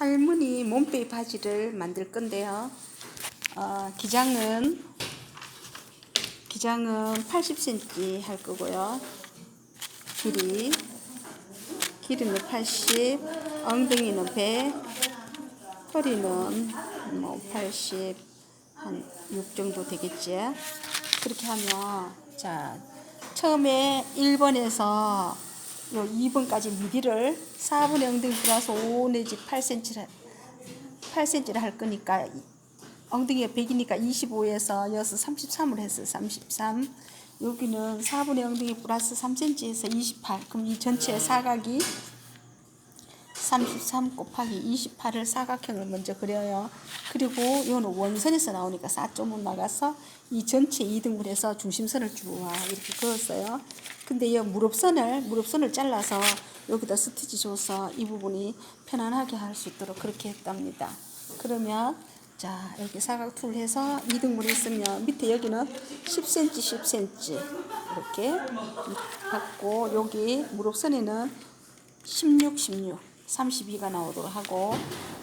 할머니 몸빼 바지를 만들 건데요. 어, 기장은 기장은 80cm 할 거고요. 길이 길이는 80, 엉덩이는 100, 허리는 뭐 80, 한 6 정도 되겠지. 그렇게 하면 자 처음에 1번에서 요 2번까지 미디를 4분의 엉덩이 플러스 5 내지 8cm를 8cm를 할 거니까 엉덩이가 100이니까 25에서 여기서 33을 했어요. 33. 여기는 4분의 엉덩이 플러스 3cm 해서 28. 그럼 이 전체 사각이 33 곱하기 28을 사각형을 먼저 그려요. 그리고 이거는 원선에서 나오니까 4점은 나가서 이 전체 2등분 해서 중심선을 쭉 이렇게 그었어요. 근데 이 무릎선을 무릎선을 잘라서 여기다 스티치 줘서 이 부분이 편안하게 할 수 있도록 그렇게 했답니다. 그러면 자 이렇게 사각 툴 해서 2등분 했으면 밑에 여기는 10cm 10cm 이렇게 받고 여기 무릎선에는 16 16 32가 나오도록 하고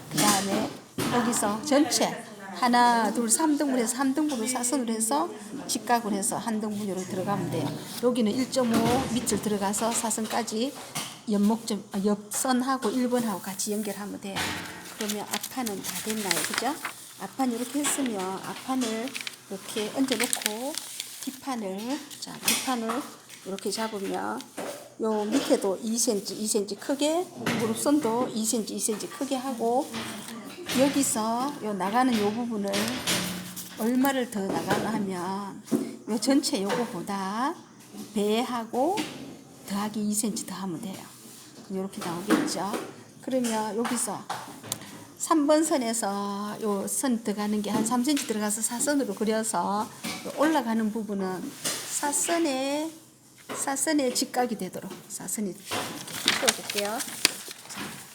그 다음에 여기서 전체 하나 둘 3등분 해서 3등분을 사선으로 해서 직각으로 해서 한 등분 이렇게 들어가면 돼요. 여기는 1.5 밑을 들어가서 사선까지 옆목점 아, 옆선하고 1번하고 같이 연결하면 돼요. 그러면 앞판은 다 됐나요? 그죠? 앞판 이렇게 했으면 앞판을 이렇게 얹어 놓고 뒷판을 자 뒷판을 이렇게 잡으면 요 밑에도 2cm, 2cm 크게 무릎선도 2cm, 2cm 크게 하고 여기서 요 나가는 요 부분을 얼마를 더 나가나 하면 요 전체 요거보다 배하고 더하기 2cm 더 하면 돼요. 이렇게 나오겠죠. 그러면 여기서 3번 선에서 요 선 들어가는 게 한 3cm 들어가서 사선으로 그려서 요 올라가는 부분은 사선에 사선에 직각이 되도록 사선이 풀어볼게요.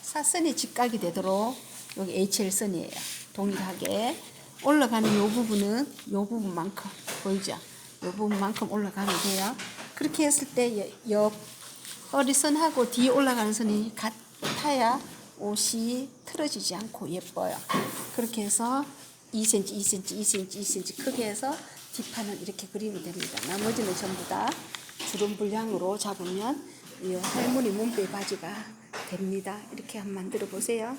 사선이 직각이 되도록 여기 HL선이에요. 동일하게 올라가는 요 부분은 요 부분만큼 보이죠? 요 부분만큼 올라가면 돼요. 그렇게 했을 때옆 허리선하고 뒤에 올라가는 선이 같아야 옷이 틀어지지 않고 예뻐요. 그렇게 해서 2cm, 2cm, 2cm, 2cm 크게 해서 뒷판은 이렇게 그리면 됩니다. 나머지는 전부 다 주름 분량으로 잡으면 이 할머니 몸빼 바지가 됩니다. 이렇게 한번 만들어 보세요.